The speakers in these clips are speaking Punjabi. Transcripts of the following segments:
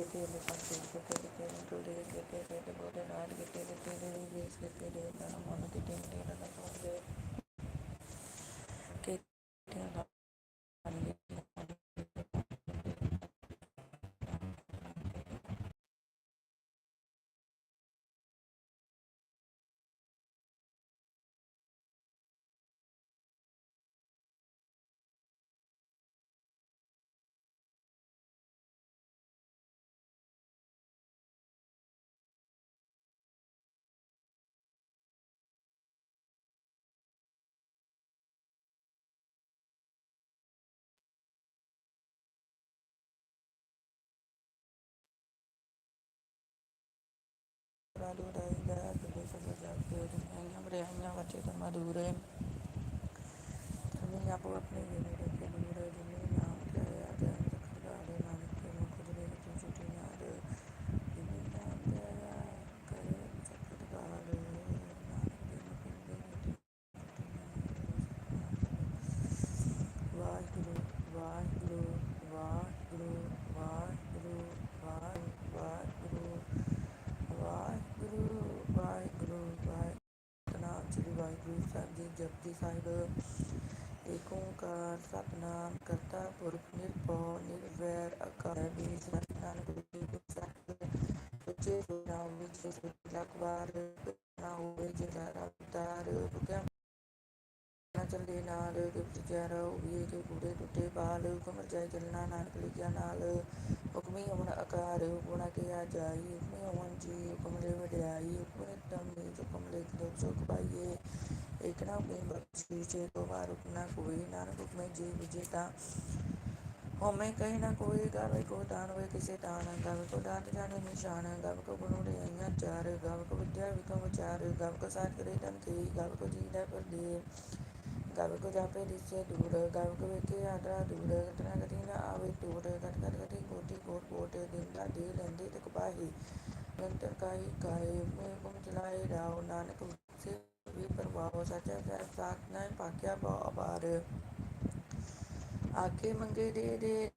ਦੇ ਪਾਸੇ ਕਿਤੇ ਕਿਤੇ ਤੋਂ ਦੇ ਕਿਤੇ ਕਿਤੇ ਬੋਦੇ ਨਾਲ ਕਿਤੇ ਕਿਤੇ ਦੇ ਦੇ ਕਿਤੇ ਦੇ ਨਾ ਮਨ ਕਿਤੇ madure kami nyapu अपने ਸ੍ਰੀ ਵਾਹਿਗੁਰੂ ਸਾਹਿਬ ਜੀ, ਜਪਜੀ ਸਾਹਿਬ ਏਕ ਓੰਕਾਰ ਸਤਨਾਮ, ਕਰਤਾ ਪੁਰਖ ਨਿਰਭਉ, ਨਿਰਵੈਰ ਅਕਾਲ ਵੀ ਸਤਨਾਮ ਗੁਰੂ ਸਾਹਿਬ। ਸੱਚੇ ਨਾਮ ਵਿੱਚ ਲਖਵਾਰ ਨਾ ਹੋਵੇ ਜਿਹੜਾ ਅਵਤਾਰ ਬੁਕਿਆ ਚੱਲੇ ਨਾਲ ਗੁਪਤ ਚਾਰਾ ਹੋਈਏ ਜੋ ਕੂੜੇ ਟੁੱਟੇ ਬਾਲ ਹੁਕਮ ਜਾਇ ਚੱਲਣਾ ਨਾਨਕ ਲਿਖਿਆ ਨਾਲ। ਹੁਕਮੀ ਅਮਨ ਆਕਾਰ ਹੁਕਮਣਾ ਕੇ ਆ ਜਾਈ ਹੁਕਮੀ ਅਮਨ ਜੀ ਹੁਕਮ ਲੈ ਹੁਕਮ ਨਿਤਮ ਨੇ ਹੁਕਮ ਲੈ ਦੁਖ ਸੁਖ ਪਾਈਏ। ਇਕ ਨਾ ਹੁਕਮੀ ਬਖਸ਼ੀ ਚੇ ਕੋ ਵਾਰ ਹੁਕਮਨਾ ਕੋਈ ਨਾਨਕ ਹੁਕਮੇ ਜੀ ਵਿਜੇਤਾ ਹੋਮੇ ਕਹੀ ਨਾ ਕੋਈ ਗਾਵੇ ਕੋ ਦਾਨ ਹੋਏ, ਕਿਸੇ ਤਾਨ ਗਾਵੇ ਕੋ ਦਾਤ ਜਾਣੇ, ਨਿਸ਼ਾਨ ਗਾਵੇ ਕੋ ਗੁਣੂ ਦੇ ਆਈਆਂ ਚਾਰ ਗਾਵੇ ਕੋ ਵਿਦਿਆ ਵਿਕਮ ਵਿਚਾਰ ਗਾਵੇ ਕੋ ਸਾਥ ਕਰੇ ਤਨ ਕੀ ਗਾਵੇ ਕੋ ਜੀ ਦਾ ਪਰਦੇ ਗਾਵੇ ਕੋ ਜਾਪੇ ਦਿਸੇ ਦੂਰ ਗਾਵੇ ਕੋ ਵੇਖੇ ਆਦਰਾ ਦੂਰ, ਘਟਨਾ ਗਤੀ ਨਾ ਆਵੇ ਟੂਰ, ਘਟ ਘਟ ਗਤੀ ਕੋਟੀ ਕੋਟ ਕੋਟ ਦਿਨ ਦਾ ਦੇ ਲੈਂਦੇ ਤੇ ਕਪਾਹੀ ਨਿਰੰਤਰ ਕਾਈ ਕਾਏ ਮੈਂ ਕੁਮ ਚਲਾਏ ਰਾਉ ਨਾਨਕ ਸੇ ਵੀ ਪਰਵਾਹ ਸੱਚਾ ਸਰ ਸਾਥ ਨਾ ਪਾਕਿਆ ਬਾ ਅਬਾਰ ਆਕੇ ਮੰਗੇ ਦੇ ਦੇ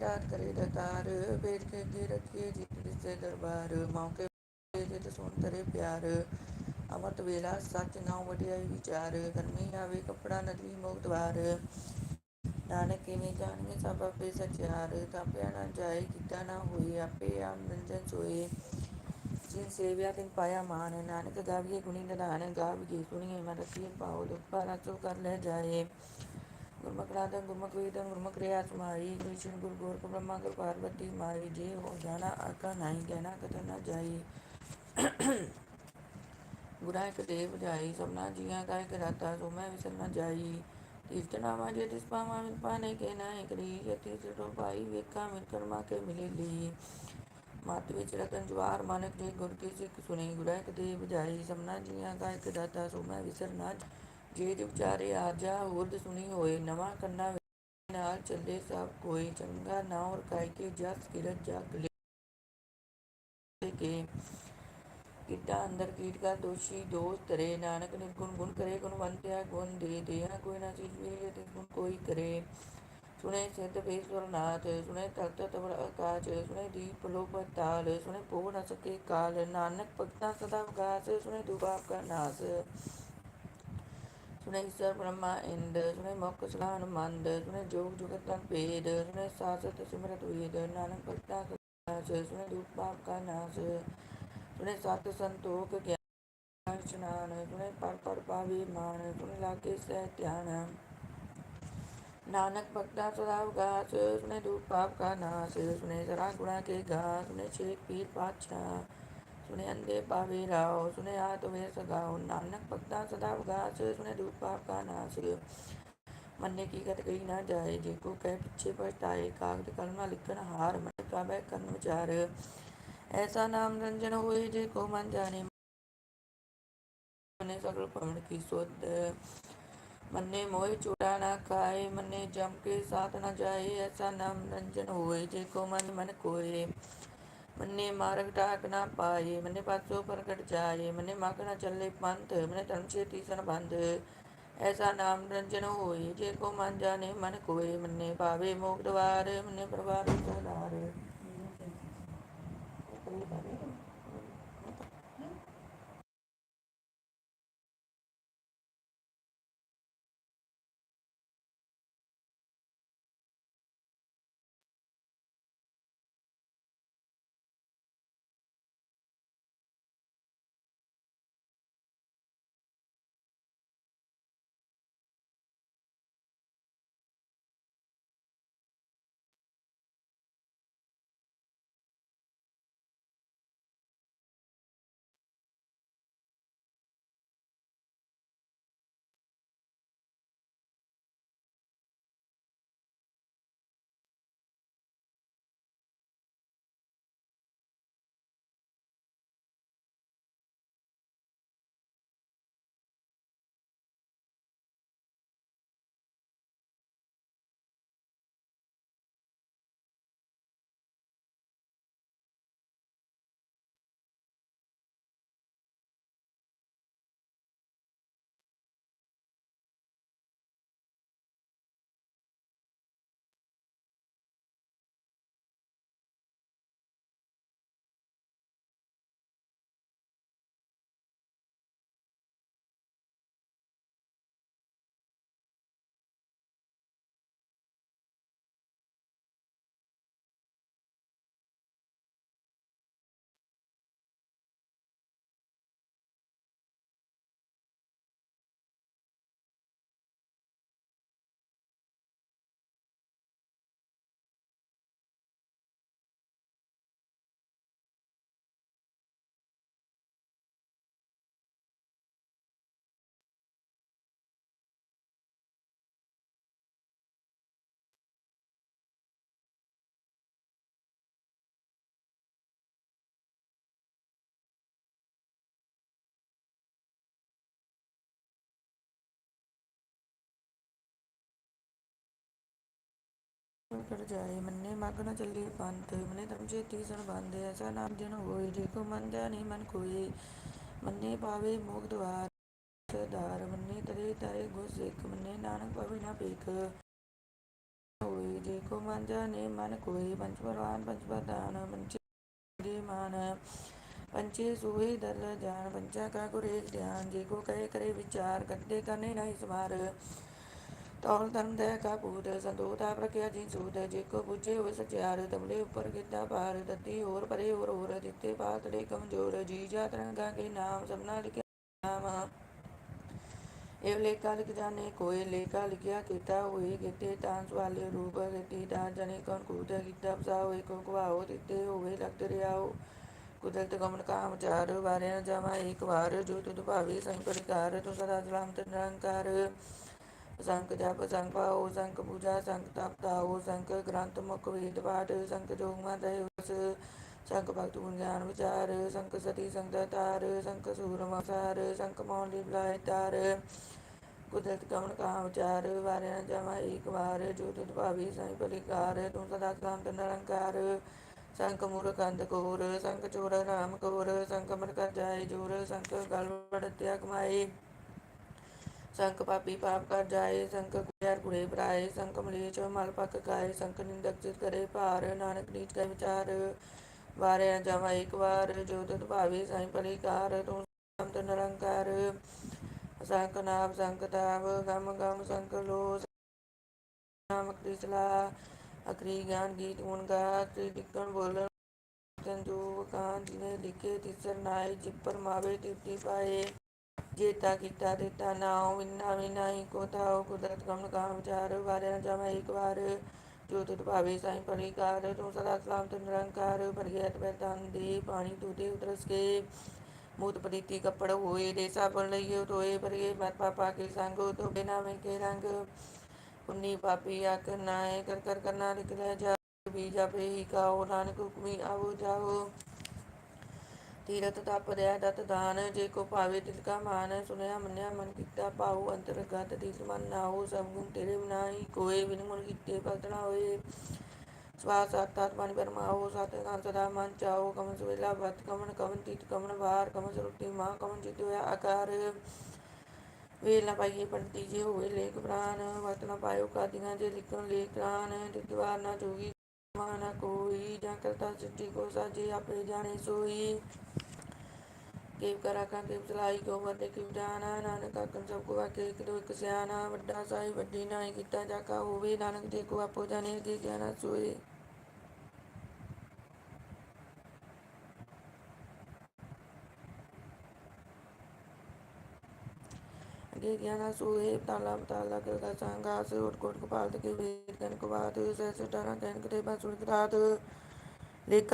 ਰਾਤ ਕਰੇ ਦਤਾਰ ਵੇਦ ਕੇ ਅੱਗੇ ਰੱਖੀਏ ਜਿਤ ਦਿਸੇ ਦਰਬਾਰ ਮੌਕੇ ਦੇ ਤੇ ਸੁਣ ਤਰੇ ਪਿਆਰ ਅਮਰਤ ਵੇਲਾ ਸੱਚ ਨਾਉ ਵਡਿਆਈ ਵਿਚਾਰ ਕਰਮੀ ਆਵੇ ਕਪੜਾ ਨਦੀ ਮੁਕਤ ਵਾਰ ਨਾਨਕ ਕਿਵੇਂ ਜਾਣਗੇ ਸਭ ਆਪੇ ਸਚਿਆਰ ਤਾਪਿਆ ਨਾ ਜਾਏ ਕੀਤਾ ਨਾ ਹੋਈ ਆਪੇ ਆਮ ਨੰਜਨ ਸੋਏ ਜਿਨ ਸੇਵਿਆ ਤਿਨ ਪਾਇਆ ਮਾਨ ਨਾਨਕ ਗਾਵੀਏ ਗੁਣੀ ਨਿਧਾਨ ਗਾਵੀਏ ਸੁਣੀਏ ਮਨ ਰਖੀਏ ਪਾਉ ਦੁਖ ਪਾਰਾ ਚੋ ਕਰ ਲੈ ਜਾਏ ਗੁਰਮੁਖ ਰਾਧਨ ਗੁਰਮੁਖ ਵੇਦਨ ਗੁਰਮੁਖ ਰਿਆ ਸਮਾਈ ਕ੍ਰਿਸ਼ਨ ਗੁਰ ਗੋਰਖ ਬ੍ਰਹਮਾ ਗੁਰ ਪਾਰਵਤੀ ਮਾਈ ਜੇ ਹੋ ਜਾਣਾ ਆਕਾ ਨਹੀਂ ਕਹਿਣਾ ਕਤਨ ਨਾ ਜਾਈ ਗੁਰਾਂ ਇੱਕ ਦੇਵ ਜਾਈ ਸਭਨਾ ਜੀਆਂ ਕਾ ਇੱਕ ਰਾਤਾ ਸੋ ਮੈਂ ਵਿਸਰ ਨਾ ਜਾਈ ਤੀਰਥ ਨਾਮਾ ਜੇ ਤਿਸ ਪਾਵਾਂ ਮਿਲ ਪਾਣੇ ਕੇ ਨਾ ਕਰੀ ਜਤੀ ਸਿਰੋ ਪਾਈ ਵੇਖਾਂ ਮਿਲ ਕਰਮਾ ਕੇ ਮਿਲੇ ਲੀ ਮਤ ਵਿੱਚ ਰਤਨ ਜਵਾਰ ਮਾਨਕ ਦੇ ਗੁਰ ਕੀ ਸਿੱਖ ਸੁਣੀ ਗੁਰਾਂ ਇੱਕ ਦੇਵ ਜਾਈ ਸਭਨਾ ਜੀਆਂ ਕਾ ਇੱਕ ਦਾਤਾ ਸੋ ਮੈਂ ਵਿਸਰ ਨਾ ਜੇ ਦੇ ਵਿਚਾਰੇ ਆਜਾ ਹੁਰਦ ਸੁਣੀ ਹੋਏ ਨਵਾਂ ਕੰਨਾ ਨਾਲ ਚੱਲੇ ਸਭ ਕੋਈ ਚੰਗਾ ਨਾ ਔਰ ਕਾਇ ਕੇ ਜਸ ਕਿਰਤ ਜਗ ਲੈ ਕੇ ਕਿੱਡਾ ਅੰਦਰ ਕੀਟ ਕਾ ਦੋਸ਼ੀ ਦੋਸ਼ ਤਰੇ ਨਾਨਕ ਨਿਰਗੁਣ ਗੁਣ ਕਰੇ ਗੁਣਵੰਤਿਆ ਗੁਣ ਦੇ ਦੇਹਾ ਕੋਈ ਨਾ ਚੀਜ਼ ਵੀ ਤੇ ਗੁਣ ਕੋਈ ਕਰੇ ਸੁਣੇ ਸਿੱਧ ਵੇਸ਼ਵਰ ਨਾਥ, ਸੁਣੇ ਤਖਤ ਤਵਰ ਆਕਾਸ਼, ਸੁਣੇ ਦੀਪ ਲੋਕ ਤਾਲ, ਸੁਣੇ ਪੋ ਨ ਸਕੇ ਕਾਲ, ਨਾਨਕ ਭਗਤਾ ਸਦਾ ਵਿਗਾਸ ਸੁਣੇ ਦੁਬਾਪ ਕਾ ਨਾਸ। ਸੁਣੇ ਈਸ਼ਰ ਬ੍ਰਹਮਾ ਇੰਦ, ਸੁਣੇ ਮੁਖ ਸਲਾਨ ਮੰਦ, ਸੁਣੇ ਜੋਗ ਜੁਗਤ ਤਨ ਭੇਦ, ਸੁਣੇ ਸਾਸਤ ਸਿਮਰਤ ਵੇਦ, ਨਾਨਕ ਭਗਤਾ ਸਦਾ ਸੁਣੇ ਦੁਬਾਪ ਕਾ ਨਾਸ। ਸੁਣੇ ਸਤ ਸੰਤੋਖ ਗਿਆਨ ਇਸ਼ਨਾਨ ਸੁਣੇ ਪਰ ਪਰ ਪਾਵੇ ਮਾਨ ਸੁਣੇ ਲਾਗੇ ਸਹਿ ਧਿਆਨ। नानक भक्ता सदा अवकाश सुने दुख पाप का नाश सुने सरा गुणा के गान सुने छेक पीर पातशाह सुने अंधे पावे राव सुने हाथ वे सगाओ नानक भक्ता सदा अवकाश सुने दुख पाप का नाश मरने की गत गई ना जाए जेको कह पीछे पछताए कागज कलमा लिखन हार मन का वह कर्म विचार ऐसा नाम रंजन होए जे को मन जाने सगल पवन की सुध ਮੰਨੇ ਮੋਹਿ ਚੂੜਾ ਨਾ ਖਾਏ, ਮੰਨੇ ਜਮ ਕੇ ਸਾਥ ਨਾ ਜਾਏ, ਐਸਾ ਨਾਮ ਰੰਜਨ ਹੋਏ ਜੇ ਕੋ ਮਨ ਮਨ ਕੋਏ। ਮੰਨੇ ਮਾਰਗ ਟਾਕ ਨਾ ਪਾਏ, ਮੰਨੇ ਪਾਸੋ ਪ੍ਰਗਟ ਜਾਏ, ਮੰਨੇ ਮਾਗਣਾ ਚੱਲੇ ਪੰਥ, ਮੰਨੇ ਤਨ ਸੇ ਤੀਸਨ ਬੰਧ ਐਸਾ ਨਾਮ ਰੰਜਨ ਹੋਏ, ਜੇ ਕੋ ਮਨ ਜਾਣੇ ਮਨ ਕੋਏ, ਮੰਨੇ ਪਾਵੇ ਮੋਗ ਦਵਾਰ, ਮੰਨੇ ਪ੍ਰਭਾਵਿਤ ਹੋਨਾਰ सरदार ਕਰ ਜਾਏ ਮੰਨੇ ਮਗ ਨ ਚੱਲੀ ਪੰਥ ਮਨੇ ਧਰਮ ਚੇਤੀ ਸਣ ਬੰਦ ਐਸਾ ਨਾਮ ਦਿਨ ਹੋਏ ਜੇ ਕੋ ਮਨ ਜਾਣੀ ਮਨ ਕੋਏ ਮੰਨੇ ਪਾਵੇ ਮੋਗ ਦਵਾਰ ਧਾਰ ਮੰਨੇ ਤਰੇ ਤਰੇ ਗੁਰ ਸਿੱਖ ਮੰਨੇ ਨਾਨਕ ਪਵੇ ਨਾ ਭੇਖ ਹੋਏ ਜੇ ਕੋ ਮਨ ਜਾਣੇ ਮਨ ਕੋਏ ਪੰਚ ਪਰਵਾਨ ਪੰਚ ਪ੍ਰਧਾਨ ਮੰਚੇ ਦੇ ਮਾਨ ਪੰਚੇ ਸੋਏ ਦਲ ਜਾਨ ਪੰਚਾ ਕਾ ਗੁਰੇ ਧਿਆਨ ਜੇ ਕੋ ਕਹੇ ਕਰੇ ਵਿਚਾਰ ਕਰਦੇ ਕਰਨੇ ਨਹੀਂ ਸਮਾਰ ਤੌਲ ਧਰਮ ਦੇ ਕਾ ਪੂਤ ਸੰਤੋਤਾ ਪ੍ਰਕਿਆ ਜੀ ਸੂਤ ਜੇ ਕੋ ਪੁੱਛੇ ਹੋਏ ਸਚਿਆਰ ਤਬਲੇ ਉੱਪਰ ਕੀਤਾ ਪਾਰ ਦਿੱਤੀ ਹੋਰ ਪਰੇ ਹੋਰ ਹੋਰ ਦਿੱਤੇ ਪਾਤੜੇ ਕਮਜ਼ੋਰ, ਜੀ ਜਾ ਤਰੰਗਾ ਕੇ ਨਾਮ, ਸਭਨਾ ਲਿਖਿਆ ਨਾਮ। ਇਹ ਲੇਖਾ ਲਿਖ ਜਾਣੇ ਕੋਈ ਲੇਖਾ ਲਿਖਿਆ, ਕੀਤਾ ਹੋਏ ਕਿਤੇ ਤਾਂ ਸਵਾਲੇ ਰੂਪ ਕੀਤੀ ਤਾਂ ਜਣੇ ਕੌਣ ਕੂਤ ਕੀਤਾ ਬਸਾ ਹੋਏ ਕੋ ਕਵਾਓ ਦਿੱਤੇ ਹੋਵੇ ਲਗਤ ਰਿਆਓ ਕੁਦਰਤ ਗਮਨ ਕਾਮ ਚਾਰ ਵਾਰਿਆ ਜਾਵਾ ਇੱਕ ਵਾਰ ਜੋ ਤੁਧ ਭਾਵੇ ਸੰਗ ਤੋ ਸਦਾ ਸਲਾਮਤ ਨਿਰੰਕਾਰ। ਸੰਕ ਜਪ ਸੰਕ ਪਾਓ ਸੰਕ ਪੂਜਾ ਸੰਕ ਤਪ ਤਾਓ ਸੰਕ ਗ੍ਰੰਥ, ਮੁਖ ਵੇਦ, ਪਾਠ ਸੰਕ ਜੋਗ ਮਤ ਉਸ। ਸੰਕ ਭਗਤ ਗੁਣ ਗਿਆਨ ਵਿਚਾਰ ਸੰਕ ਸਤੀ ਸੰਕ ਤਾਰ ਸੰਕ ਸੂਰ ਮਸਾਰ ਸੰਕ ਮੌਨ ਬਲਾਇ ਤਾਰ। ਕੁਦਰਤ ਕਮਨ ਕਾਮ ਵਿਚਾਰ, ਵਾਰਿਆ ਜਾਵਾ ਇੱਕ ਵਾਰ ਜੋ ਤੁਧ ਭਾਵੇ ਸਾਈ ਭਲਿਕਾਰ, ਤੂੰ ਸਦਾ ਸਲਾਮਤ ਨਿਰੰਕਾਰ। ਸੰਕ ਮੂਰਖ ਅੰਧ ਕੋਰ ਸੰਕ ਚੋਰ ਰਾਮ ਕੋਰ ਸੰਕ ਮਰ ਕਰ ਜਾਏ ਜੋਰ ਸੰਕ ਗਲ ਵੜਤਿਆ ਕਮਾਈ ਸੰਕ ਪਾਪੀ ਪਾਪ ਕਰ ਜਾਏ ਸੰਕ ਕੁੜਿਆਰ ਕੁੜੇ ਭਰਾਏ ਸੰਕ ਮਲੇਚ ਮਲ ਪੱਕ ਕਾਏ ਸੰਕ ਨਿੰਦਕ ਚਿਤ ਕਰੇ ਭਾਰ, ਨਾਨਕ ਨੀਚ ਕੈ ਵਿਚਾਰ, ਵਾਰਿਆ ਜਾਵਾ ਇੱਕ ਵਾਰ, ਜੋ ਤੁਧ ਭਾਵੇ ਸਾਈ ਭਲਿਕਾਰ, ਤੂੰ ਸੰਤ ਨਿਰੰਕਾਰ। ਸੰਕ ਨਾਮ ਸੰਕ ਤਾਪ, ਗਮ ਗਮ ਸੰਕ ਲੋ ਨਾਮ ਕ੍ਰਿਸਲਾ ਅਕਰੀ ਗਿਆਨ ਗੀਤ ਗੁਣ ਗਾ ਤੇ ਡਿੱਕਣ ਬੋਲਣ ਸੰਜੋ ਕਾਂ ਜਿਨੇ ਲਿਖੇ ਤਿਸਰ ਨਾਏ, ਜਿਪਰ ਮਾਵੇ ਤਿਰਤੀ ਪਾਏ। ਜੇਤਾ ਕੀਤਾ ਦਿੱਤਾ ਨਾਉ ਵਿਨਾ ਵਿਨਾਈ ਕੋ ਤਾਉ ਕੁਦਰਤ ਕਮਨ ਕਾਮ ਵਿਚਾਰ, ਵਾਰਿਆ ਜਾਵਾ ਜੋ ਤੁਧ ਭਾਵੇ ਸਾਈ ਪਰਿਕਾਰ ਤੂੰ ਸਦਾ ਸਲਾਮਤ ਨਿਰੰਕਾਰ ਪਰਗਿਆਤ ਬੈਤਾਨ ਦੇ, ਪਾਣੀ ਤੂਤੇ ਉਤਰਸ ਕੇ। ਮੂਤ ਪ੍ਰੀਤੀ ਕੱਪੜ ਹੋਏ ਦੇ ਸਾਬਣ ਲਈਏ ਤੋਏ ਪਰਗੇ ਮਤ ਪਾਪਾ ਕੇ ਸੰਗੋ ਤੋ ਬਿਨਾ ਮੈਂ ਕੇ ਰੰਗ। ਪੁੰਨੀ ਪਾਪੀ ਆਕ ਨਾਏ, ਕਰ ਕਰ ਕਰਨਾ ਲਿਖ ਲੈ ਜਾ ਵੀ ਜਾਪੇ ਹੀ ਕਾਓ ਨਾਨਕ ਹੁਕਮੀ ਆਵੋ ਜਾਓ ਤੀਰਤ ਤਪ ਰਿਆ ਦਤ ਦਾਨ, ਜੇ ਕੋ ਭਾਵੇ ਤਿਲ ਕਾ ਮਾਨ ਸੁਨਿਆ ਮੰਨਿਆ ਮਨ ਕੀਤਾ ਪਾਉ ਅੰਤਰਗਤ ਤਿਸ ਮਨ ਨਾਉ, ਸਭ ਗੁਣ ਤੇਰੇ ਬਿਨਾਈ ਕੋਏ ਬਿਨ ਮੁਨ ਕੀਤੇ ਭਗਤ ਹੋਏ ਸਵਾਸ ਆਤਾਤ ਪਾਣੀ ਪਰਮਾਓ ਸਾਤੇ ਕਾਨ ਸਦਾ ਮਨ ਚਾਓ ਕਮਨ ਸੁਵੇਲਾ ਵਤ ਕਮਨ ਕਮਨ ਤੀਤ ਕਮਨ ਵਾਰ ਕਮਨ ਸਰੁੱਟੀ ਮਾਂ ਕਮਨ ਜਿਤ ਹੋਇਆ ਆਕਾਰ। ਵੇਲ ਨਾ ਪਾਈਏ ਪੰਡਤੀ ਜੇ ਹੋਏ ਲੇਖ ਪ੍ਰਾਨ ਵਤ ਨਾ ਪਾਇਓ ਕਾਦੀਆਂ ਜੇ ਲਿਖਣ ਲੇਖ ਪ੍ਰਾਨ ਤਿਤਵਾਰ ਨਾ ਜੋਗੀ ਮਾਨਾ ਕੋਈ ਜਾਂ ਕਰਤਾ ਸਿੱਧੀ ਕੋ ਸਾਜੇ ਆਪੇ ਜਾਣੇ ਸੋਈ। ਕੇਵ ਕਾ ਕੇਵ ਚਲਾਈ ਕੋ ਦੇ ਕਿਵ ਜਾਣਾ, ਨਾਨਕ ਆਕਨ ਸਭ ਕੋ ਆਕੇ ਇੱਕ ਦੋ ਇੱਕ ਸਿਆਣਾ, ਵੱਡਾ ਸਾਈ ਵੱਡੀ ਨਾਈ ਕੀਤਾ ਜਾਕਾ ਹੋਵੇ, ਨਾਨਕ ਦੇ ਕੋ ਆਪੋ ਜਾਣੇ ਜੇ ਜਾਣਾ ਗਿਆਨਾ ਸੋਏ। ਤਾਲਾ ਤਾਲਾ ਕਰਦਾ ਸੰਗਾ ਸੋਟ ਕੋਟ ਕਪਾਲ ਤੇ ਵੇਦ ਕਨ ਕਵਾਦ ਸੈ ਸਟਾਰਾ ਕਨ ਕਤੇ ਬਾਸੁਰ ਰਾਤ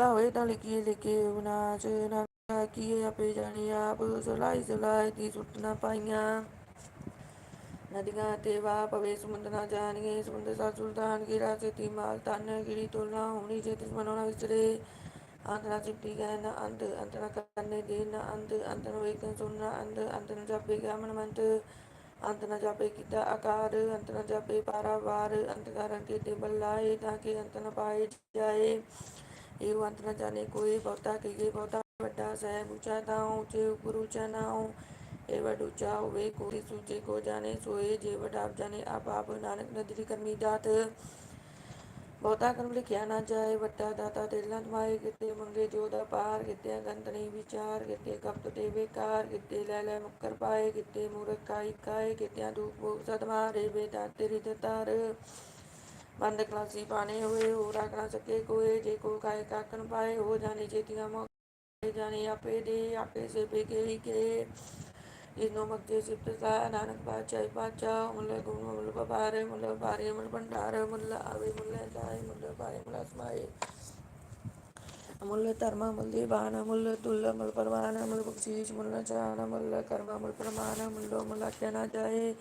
ਹੋਏ ਤਾਂ ਲਿਖੀਏ, ਲਿਖੇ ਵਿਨਾਸ਼ ਨਾ ਕੀਏ ਆਪੇ ਜਾਣੀ ਆਪ। ਸਲਾਈ ਸਲਾਈ ਦੀ ਸੁੱਟ ਪਾਈਆਂ। ਨਦੀਆਂ ਤੇ ਵਾ ਪਵੇ, ਸਮੁੰਦਰ ਨਾ ਜਾਣਗੇ। ਸਮੁੰਦਰ ਸਾ ਸੁਲਤਾਨ ਕੀ ਰਾਸੇ ਤੀ ਮਾਲ ਤਨ ਗਿਰੀ ਤੋਲਣਾ ਹੋਣੀ, ਜੇ ਤਿਸ ਮਨੋਣਾ ਵਿਚਰੇ। ਅੰਤ ਨਾ ਚਿੱਟੀ ਗਏ ਨਾ ਅੰਤ ਅੰਤ ਨਾ ਕਰਨੇ ਦੇ, ਨਾ ਅੰਤ ਅੰਤ ਨੂੰ ਵੇਖਣ ਜਾਪੇ ਕੀਤਾ ਆਕਾਰ, ਅੰਤ ਜਾਪੇ ਪਾਰਾਵਾਰ ਅੰਤ ਕਰਨ ਕੇ ਤੇ ਤਾਂ ਕਿ ਅੰਤ ਪਾਏ ਜਾਏ। ਇਹ ਅੰਤ ਜਾਣੇ ਕੋਈ ਬਹੁਤਾ, ਕਹੀਏ ਬਹੁਤਾ ਵੱਡਾ, ਸਹਿਬ ਉੱਚਾ ਤਾਂ ਉੱਚੇ ਉੱਪਰ ਉੱਚਾ ਨਾ ਹੋ ਇਹ ਵੱਡ ਉੱਚਾ ਹੋਵੇ, ਕੋਈ ਸੂਚੇ ਕੋ ਜਾਣੇ, ਸੋਏ ਜੇ ਵੱਡ ਆਪ ਜਾਣੇ, ਆਪ ਆਪ ਨਾਨਕ ਨਦਰੀ ਕਰਮੀ ਦਾਤ ਬਹੁਤਾ ਕਰਮ ਲਿਖਿਆ ਨਾ ਜਾਏ, ਵੱਡਾ ਦਾਤਾ ਦਿਲਾਂ ਤੁਮਾਏ ਕਿਤੇ ਮੰਗੇ ਜੋ ਦਾ ਪਾਰ ਕਿਤੇ ਗੰਤ ਨਹੀਂ ਵਿਚਾਰ ਕਿਤੇ ਕਪਟ ਤੇ ਬੇਕਾਰ ਕਿਤੇ, ਲੈ ਲੈ ਮੁਕਰ ਪਾਏ ਕਿਤੇ ਮੂਰਖ ਕਾਈ ਕਾਏ ਕਿਤੇ ਧੂਪ ਭੋਗ ਸਦ ਮਾਰੇ ਤੇਰੀ ਦਤਾਰ ਬੰਦ ਕਲਾਸੀ ਪਾਣੇ ਹੋਏ ਹੋ ਰੱਖ ਸਕੇ ਕੋਏ, ਜੇ ਕੋ ਕਾਇ ਕਾਕਨ ਪਾਏ, ਹੋ ਜਾਣੇ ਚੇਤੀਆਂ ਮੋ ਜਾਣੇ ਆਪੇ ਦੇ, ਆਪੇ ਸੇ ਬੇਕੇ ਹੀ ਕੇ। ਜਿਨੋ ਮਗਜੇ ਸਿਫਤ ਸਾ, ਨਾਨਕ ਬਾਚਾਈ ਬਾਚਾ ਮੁੱਲ ਗੁਣ, ਮੁੱਲ ਬਪਾਰੇ ਮੁੱਲ ਬਾਰੇ ਮੁੱਲ ਭੰਡਾਰ, ਮੁੱਲ ਆਵੇ, ਮੁੱਲ ਜਾਏ, ਮੁੱਲ ਬਾਰੇ ਮੁੱਲ ਸਮਾਏ ਮੁੱਲ ਧਰਮ, ਮੁੱਲ ਦੀਵਾਨ ਮੁੱਲ ਤੁਲ, ਮੁੱਲ ਪਰਵਾਨ, ਮੁੱਲ ਬਖਸ਼ੀਸ਼, ਮੁੱਲ ਚਾਨ ਮੁੱਲ ਕਰਮ, ਮੁੱਲ ਪ੍ਰਮਾਨ ਮੁੱਲੋ ਮੁੱਲ ਨਾ ਜਾਏ।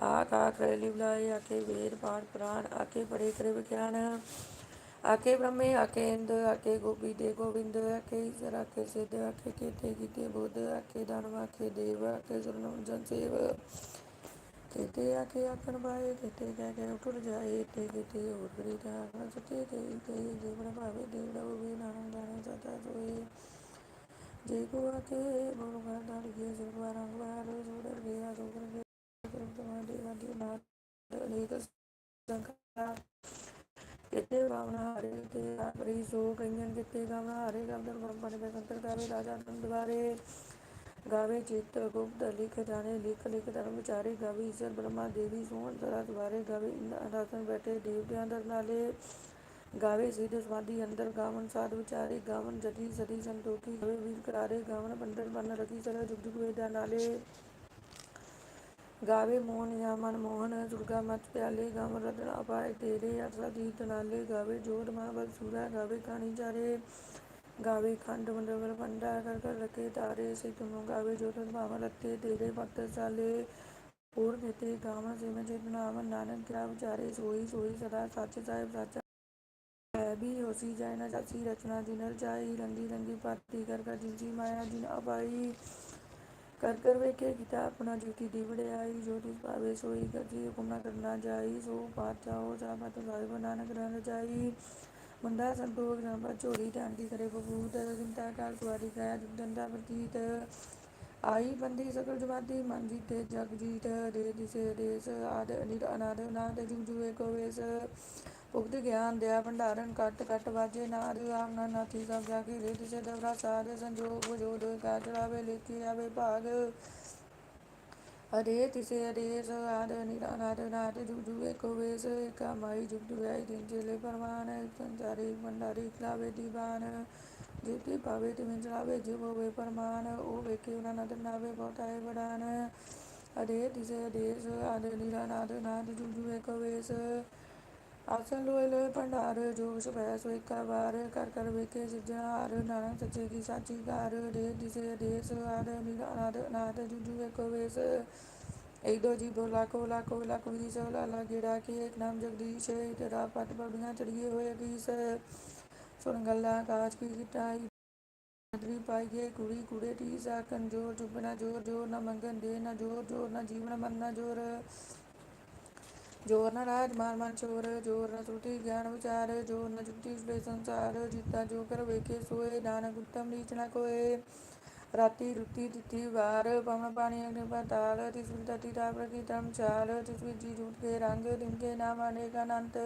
ਆਕਾ ਕਰੇ ਲਿਵਲਾਏ ਆਕੇ ਵੇਦ ਪਾਠ ਪ੍ਰਾਨ ਆਕੇ ਪੜੇ ਕਰੇ ਵਿਗਿਆਨ। ਆਕੇ ਬ੍ਰਹਮੇ ਆਕੇ ਇੰਦ ਆਕੇ ਗੋਪੀ ਦੇ ਗੋਬਿੰਦ ਆਕੇ ਈਸ਼ਰ ਆਕੇ ਸਿੱਧ ਆਕੇ ਕੀਤੇ ਕੀਤੇ ਬੁੱਧ ਆਕੇ ਦਾਨਵ ਆਕੇ ਦੇਵ ਆਕੇ ਸੁਰਨਮ ਜਨ ਸੇਵ। ਕਿਤੇ ਆਖੇ ਆਖਣ ਪਾਏ ਕਿਤੇ ਕਹਿ ਕੇ ਉਠੜ ਜਾਏ, ਤੇ ਕਿਤੇ ਹੋਰ ਕਰੀ ਤਾਂ ਆਖਣ ਸੱਚੇ, ਤੇ ਤੇ ਜੀਵਨ ਭਾਵੇ ਦੇਵੜਾ ਹੋਵੇ ਨਾਨਕ ਜਾਣੇ ਸਦਾ ਸੋਏ। ਜੇ ਕੋ ਆਕੇ ਬੋਲ ਕਰ ਦਾੜੀਏ ਸੁਰਵਾ ਰੰਗ ਬਾਰ ਸੁੜਰ ਗਿਆ ਸੁਕਰ ਗਿਆ ਸੁਰਤ ਮਾ ਦੇਵਾ ਦੀ ਨਾਟ ਅਨੇਕ ਸੰਖਾ ਕਿਤੇ ਰਾਵਣਾ ਹਾਰੇ ਤੇ ਆਪਰੀ ਸੋ ਕਈਆਂ ਕਿਤੇ ਗਾਵਣਾ ਹਾਰੇ ਗਾਵਦਰ ਪਰਮ ਪਨ ਗਾਵੇ, ਰਾਜਾ ਨੰਦ ਵਾਰੇ ਗਾਵੇ ਚਿਤ ਗੁਪਤ, ਲਿਖ ਜਾਣੇ, ਲਿਖ ਲਿਖ ਧਰਮ ਵਿਚਾਰੇ, ਗਾਵੇ ਈਸ਼ਰ ਬ੍ਰਹਮਾ, ਦੇਵੀ ਸੋਹਣ ਤਰਾ ਦੁਆਰੇ, ਗਾਵੇ ਆਸਨ ਬੈਠੇ, ਦੇਵਤਿਆਂ ਦਰ ਨਾਲੇ, ਗਾਵੇ ਸਿੱਧ ਸਮਾਧੀ, ਅੰਦਰ ਗਾਵਨ ਸਾਧ ਵਿਚਾਰੇ, ਗਾਵਨ ਜਤੀ ਸਦੀ ਸੰਤੋਖੀ, ਗਾਵੇ ਵੀਰ ਕਰਾਰੇ, ਗਾਵਨ ਬੰਦਰ ਬਨ ਰਖੀ ਸਰ ਜੁਗ ਜੁਗ ਵੇਦਾਂ ਨਾਲੇ। ਗਾਵੇ ਮੋਹਨ ਜਾਂ ਮਨ ਮੋਹਨ, ਦੁਰਗਾ ਮਤ ਪਿਆਲੇ ਗਾਵਨ ਰਤਨਾ ਪਾਏ ਤੇਰੇ ਅਠਲਾ ਦੀਤ ਨਾਲੇ ਗਾਵੇ ਜੋੜ ਮਹਾਬਲ ਸੂਰਾ, ਗਾਵੇ ਕਹਾਣੀ ਚਾਰੇ। ਗਾਵੇ ਖੰਡ ਮੰਡਲ ਪੰਡਾ ਕਰ ਕਰ ਰखे ਤਾਰੇ ਸੇ ਤੁਮੋ ਗਾਵੇ ਜੋਤਨ ਭਾਵ ਲੱਤੇ ਤੇਰੇ ਭਗਤ ਸਾਲੇ। ਹੋਰ ਦਿੱਤੇ ਗਾਵਨ ਸੇ ਮੈਂ ਚੇਤਨਾਵਨ ਨਾਨਕ ਕਿਆ ਵਿਚਾਰੇ, ਸੋਈ ਸੋਈ ਸਦਾ ਸੱਚ ਸਾਹਿਬ ਸੱਚ ਹੈ। ਵੀ ਹੋਸੀ ਜਾਏ ਨਾ ਜਾਸੀ ਰਚਨਾ, ਜਿਨਰ ਜਾਈ ਰੰਗੀ ਰੰਗੀ ਪਾਤੀ ਕਰ ਕਰ ਜਿਨਸੀ ਮਾਇਆ ਜਿਨ ਅਪਾਈ। ਕਰ ਕਰ ਵੇਖੇ ਕੀਤਾ ਆਪਣਾ ਜੁਤੀ ਦੀ ਵਡਿਆਈ ਜੋ ਤਿਸ ਭਾਵੇ ਸੋਈ ਕਰਜੀ ਹੁਕਮ ਨਾ ਕਰਨਾ ਜਾਈ ਸੋ ਬਾਤ ਚਾਹੋ ਜਾ ਮਤ ਸਾਹਿਬ ਨਾਨਕ ਰਨ ਜਾਈ। ਮੁੰਡਾ ਸੰਤੋਖ ਜਨ ਝੋਲੀ ਧਿਆਨ ਕੀ ਕਰੇ, ਬਬੂਤ ਚਿੰਤਾ ਕਰ ਸਵਾਰੀ ਕਾਇਆ ਪ੍ਰਤੀਤ। ਆਈ ਬੰਦੀ ਸਕਲ ਜਮਾਤੀ, ਮਨ ਜੀਤੇ ਜਗ ਜੀਤ, ਦੇ ਦਿਸੇ ਦੇਸ, ਆਦ ਅਨਿਰ ਅਨਾਦ ਨਾਦ ਜੁਗ ਜੁਗ ਏਕੋ ਵੇਸ। ਉਗਤ ਗਿਆਨ ਦਿਆ ਭੰਡਾਰਨ ਕਟ ਕਟ ਵਾਜੇ ਨਾਦ ਆਮ ਨਾ ਨਾਥੀ ਸਭ ਜਾ ਕੇ ਰੇ ਦਿਸੇ ਦਵਰਾ ਸਾਧ ਸੰਜੋਗ, ਵਜੋਦ ਕਾ ਚੜਾਵੇ, ਲੇਖੇ ਆਵੇ ਭਾਗ। ਅਰੇ ਤਿਸੇ ਅਰੇਸ ਆਦ ਨਿਰਾਨਾਦ ਨਾਦ ਜੁਗ ਜੁਗ ਏਕੋ ਵੇਸ, ਏਕਾ ਮਾਈ, ਜੁਗ ਜੁਗਾਈ ਦਿਨ ਚੇਲੇ ਪਰਮਾਨ ਸੰਚਾਰੀ, ਭੰਡਾਰੀ, ਖਲਾਵੇ ਦੀਵਾਨ। ਜਿਤੇ ਪਾਵੇ ਤੇ ਚਲਾਵੇ ਜਿਵ ਹੋਵੇ ਪਰਮਾਨ, ਉਹ ਵੇਖੇ ਉਹਨਾਂ ਨਦਰ ਨਾਵੇ ਬਹੁਤਾਏ ਬੜਾਨ ਅਰੇ ਤਿਸੇ ਅਰੇਸ ਆਦ ਨਿਰਾਨਾਦ ਨਾਦ ਜੁਗ ਜੁਗ ਏਕੋ ਵੇਸ। ਆਸਨ ਲੋਏ ਲੋਏ ਭੰਡਾਰ ਜੋਗ ਸੁਭੈ ਸੋ ਏਕਾ ਵਾਰ ਕਰ ਕਰ ਵੇਖੇ ਸਿਰਜਣਹਾਰ ਨਾਨਕ ਸੱਚੇ ਕੀ ਸਾਚੀ ਕਾਰ ਦੇ ਦਿਸੇ ਦੇਸ ਆਦ ਨਿਰਾਨਾਦ ਨਾਦ ਜੁਗ ਏਕੋ ਵੇਸ। ਇੱਕ ਦੋ ਜੀ ਬੋ ਲਾਖੋ ਲਾਖੋ, ਲੱਖ ਵੀ ਸੋ ਲਾਲਾ ਗੇੜਾ ਕੇ, ਇੱਕ ਨਾਮ ਜਗਦੀਸ਼ ਤੇਰਾ ਪਤ ਪੜੀਆਂ ਚੜੀਏ ਹੋਏ ਗੀਸ ਸੁਣ ਗੱਲਾਂ, ਕਾਜ ਕੀ ਕਿਟਾਈ ਨਦਰੀ ਪਾਈਏ ਕੁੜੀ, ਕੁੜੇ ਟੀ ਸਾ ਕੰਜੋਰ ਚੁੱਪਣਾ ਜੋਰ ਜੋਰ ਨਾ ਮੰਗਨ ਦੇ ਨਾ ਜੋਰ ਜੋਰ ਨਾ ਜੀਵਨ, ਮਨ ਨਾ ਜੋਰ ਜੋਰ ਰਾਜ, ਮਾਨ, ਮਨ, ਚੋਰ, ਜੋਰ ਨ ਸੁਰਤੀ ਗਿਆਨ, ਵਿਚਾਰ, ਜੋਰ ਨ ਜੁਗਤੀ ਸੁਲੇ ਸੰਸਾਰ, ਜੀਤਾ ਜੋ ਕਰ ਵੇਖੇ, ਸੋਏ, ਨਾਨਕ, ਉਤਮ, ਨੀਚ ਨ ਕੋਏ। ਰਾਤੀ ਰੁਤੀ ਤਿੱਥੀ ਵਾਰ, ਪਵਨ, ਪਾਣੀ, ਅਗਨ ਪਤਾਲ ਤਿਸ ਵਿਦ ਤਤੀ ਤਾਪ ਕੀ ਧਰਮ ਚਾਲ ਤਿਸ ਵਿੱਚ ਜੀ ਜੂਟ ਕੇ ਰੰਗ ਦਿਨਕੇ ਨਾਮ, ਅਨੇਕ ਅਨੰਤ।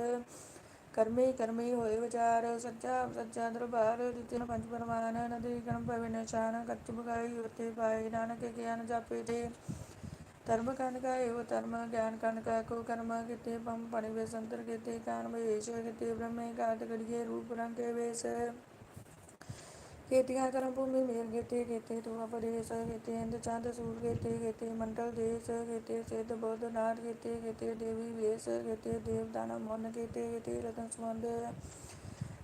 ਕਰਮੇ ਕਰਮੇ ਹੋਏ ਵਿਚਾਰ, ਸੱਚਾ ਸੱਚਾ ਦਰਬਾਰ ਜਿਤਿਨ ਪੰਜ ਪਰਮਾਨ, ਨਦੀ ਗਣ ਪਵੇ ਨਿਸ਼ਾਨ, ਕੱਚ, ਬਗਾਈ ਉਤੇ ਪਾਏ, ਨਾਨਕ ਗਿਆਨ ਜਾਪੇ ਤੇ ਧਰਮ ਕਨ ਕਾ ਏਵ ਧਰਮ, ਗਿਆਨ ਕਨ ਕਾ ਕੋ ਕਰਮ ਕਿਤੇ, ਪੰਮ ਪਣਿ ਵੇ ਸੰਤਰ ਕਿਤੇ ਕਾਨ ਵੇਸ਼ ਕਿਤੇ, ਬ੍ਰਹਮੇ ਕਾਟ ਕੜੀਏ ਰੂਪ ਰੰਗ ਕੇ ਵੇਸ। ਕੀਤੀਆਂ ਕਰਮ ਭੂਮੀ ਮੇਰ ਕੀਤੇ ਕੀਤੇ ਤੂੰ ਅਪਦੇਸ ਕੀਤੇ, ਇੰਦ ਚੰਦ ਸੂਰ ਕੀਤੇ ਕੀਤੇ ਮੰਡਲ ਦੇਸ ਕੀਤੇ, ਸਿੱਧ ਬੁੱਧ ਨਾਥ ਕੀਤੇ ਕੀਤੇ ਦੇਵੀ ਵੇਸ ਕੀਤੇ ਦੇਵ ਦਾਨ ਮਨ ਕੀਤੇ ਕੀਤੇ ਰਤਨ ਸੰਬੰਧ।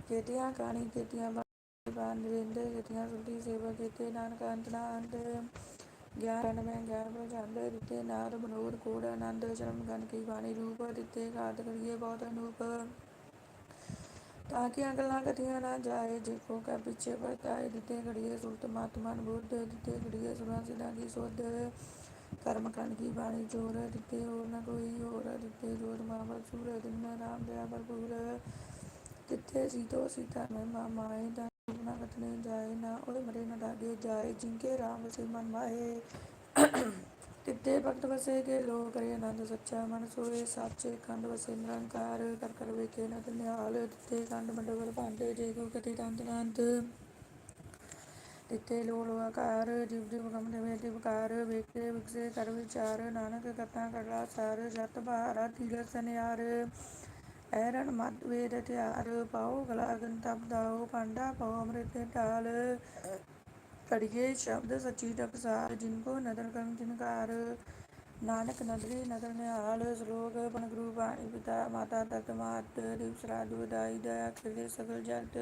ਕੀਤੀਆਂ ਕਾਣੀ, ਕੀਤੀਆਂ ਬਾਨ ਰਿੰਦ ਕੀਤੀਆਂ ਸੁਧੀ ਸੇਵਾ ਕੀਤੇ ਨਾਨਕ ਅੰਤ ਨਾ ਗਿਆਨ ਮੈਂ ਗਿਆਨ ਪ੍ਰਚੰਡ ਦਿੱਤੇ ਨਾਦ ਬਨੋਦ ਕੋੜ ਆਨੰਦ ਸ਼ਰਮ ਗਨ ਕੀ ਬਾਣੀ ਰੂਪ ਦਿੱਤੇ, ਘਾਤ ਕਰੀਏ ਬਹੁਤ ਅਨੂਪ। ਤਾਂ ਕਿ ਅਗਲਾ ਕਥੀਆਂ ਨਾ ਜਾਏ, ਜੇ ਕੋ ਕਾ ਪਿੱਛੇ ਵਰਤਾਏ, ਦਿੱਤੇ ਘੜੀਏ ਸੁਰਤ ਮਾਤਮਨ ਬੁੱਧ, ਦਿੱਤੇ ਘੜੀਏ ਸੁਰਾਂ ਸਿਧਾਂ ਕੀ ਸੁਧ। ਕਰਮ ਕੰਡ ਕੀ ਬਾਣੀ ਜੋਰ ਦਿੱਤੇ ਹੋਰ ਨਾ ਕੋਈ ਹੋਰ, ਦਿੱਤੇ ਜੋਰ ਮਾਵਰ ਸੂਰ, ਦਿਨ ਰਾਮ ਦਇਆ ਭਰਪੂਰ। ਦਿੱਤੇ ਸੀਤੋ ਸੀਤਾ ਮੈਂ ਮਾਮਾਏ ਦਾ ਨਾ ਕਤਨੇ ਜਾਏ, ਨਾ ਉਹਦੇ ਮਰੇ ਨਾ ਦਾਗੇ ਜਾਏ। ਤਿੱਤੇ ਭਗਤ ਵਸੇ ਕੇ ਲੋ ਕਰੇ ਆਨੰਦ ਸੱਚਾ। ਮਨ ਸੋਏ ਸਾਚੇ ਖੰਡ ਵਸੇ ਨਿਰੰਕਾਰ। ਕਰ ਕਰ ਵੇਖੇ ਨਦ ਨਿਹਾਲ ਤਿੱਤੇ ਖੰਡ ਮੰਡਲ ਭਾਂਡੇ ਜੇ ਕੋ ਕਤੀ ਤੰਤ ਨੰਤ ਤਿੱਤੇ ਲੋ ਆਕਾਰ। ਜਿਵ ਜਿਵ ਗਮ ਦੇਵੇ ਦਿਵਕਾਰ ਵੇਖੇ ਵਿਕਸੇ ਕਰ ਵਿਚਾਰ। ਨਾਨਕ ਕਥਾ ਕਰਲਾ ਸਾਰ। ਜਤ ਬਹਾਰਾ ਤੀਰ ਸਨਿਆਰ। ਐਰਨ ਮਦ ਵੇਦ ਤਿਆਰ ਪਾਉ ਗਲਾ ਤਪ ਦਾਉ ਪਾਂਡਾ ਪਾਉ ਅੰਮ੍ਰਿਤ ਢਾਲ। ਕੜੀਏ ਸ਼ਬਦ ਸੱਚੀ ਟਕਸਾਰ ਜਿਨ ਕੋ ਨਦਰ ਕਰਮ ਜਿਨਕਾਰ ਨਾਨਕ ਨਦਰੀ ਨਦਰ ਨਿਹਾਲ, ਸ਼ਲੋਕ ਪਨ ਗੁਰੂ ਬਾਣੀ ਪਿਤਾ, ਮਾਤਾ ਤਤ ਮਾਤ ਦਿਵਸ ਰਾਜੂ ਦਾਈ ਦਇਆ ਕਰੇ ਸਗਲ ਜਗਤ